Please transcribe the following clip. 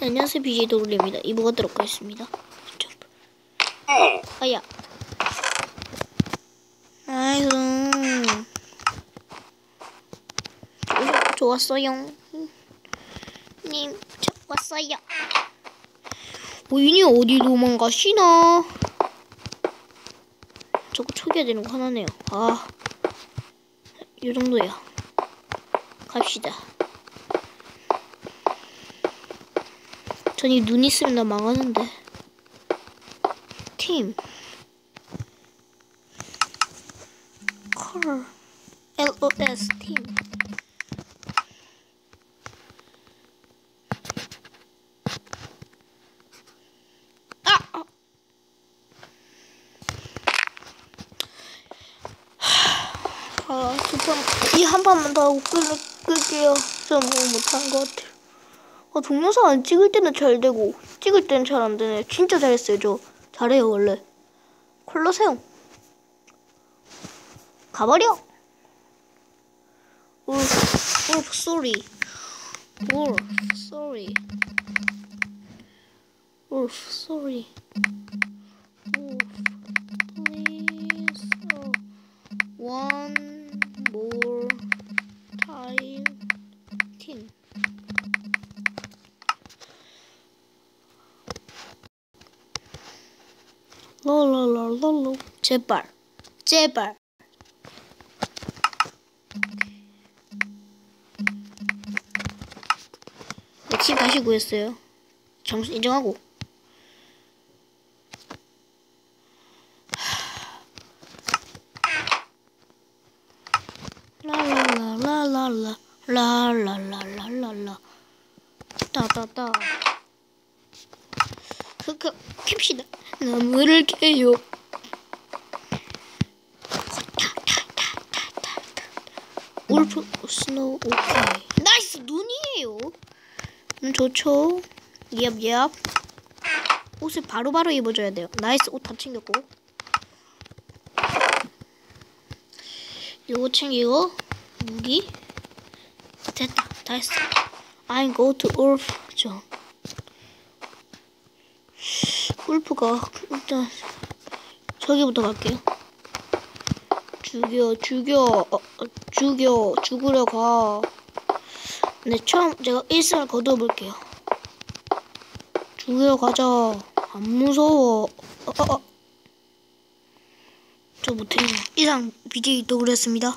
네, 안녕하세요 BJ 도울입니다. 이보가도록 하겠습니다. 점프. 아야. 아이고. 좋- 좋았어요. 님, 좋았어요. 우인이 어디 도망가시나? 저거 초기화 되는 거 하나네요. 아, 이 정도야. 갑시다. 전 이 눈 있으면 나 망하는데. 팀. 컬. LOS 팀. 아! 아. 아, 두 판, 이한 판만 더 끌, 끌게요. 저뭐 못한 것 같아요. 아, 동영상 안 찍을 때는 잘 되고, 찍을 때는 잘 안 되네. 진짜 잘했어요, 저. 잘해요, 원래. 콜로세움. 가버려! 울프, 울프, 쏘리. 울프, 쏘리. 울프, 쏘리. 롤롤롤롤롤 제발 제발 내팀 다시 구했어요 점수 인정하고 라라라라라라 라라라라라라 따따따 흑흑 캡시다. 나무를 캐요. 울프 스노우 오케이. 나이스 눈이에요. 음 좋죠. 얍얍. 옷을 바로 바로 입어줘야 돼요. 나이스 옷 다 챙겼고. 요거 챙기고 무기. 됐다. 다 했어. I'm go to Ulf 죠 울프가 일단 저기부터 갈게요. 죽여 죽여 어, 어, 죽여 죽으려 가. 네 처음 제가 1승을 거둬 볼게요. 죽으러 가자. 안 무서워. 어, 어, 어. 저 못해요. 이상 BJ 도그랬습니다.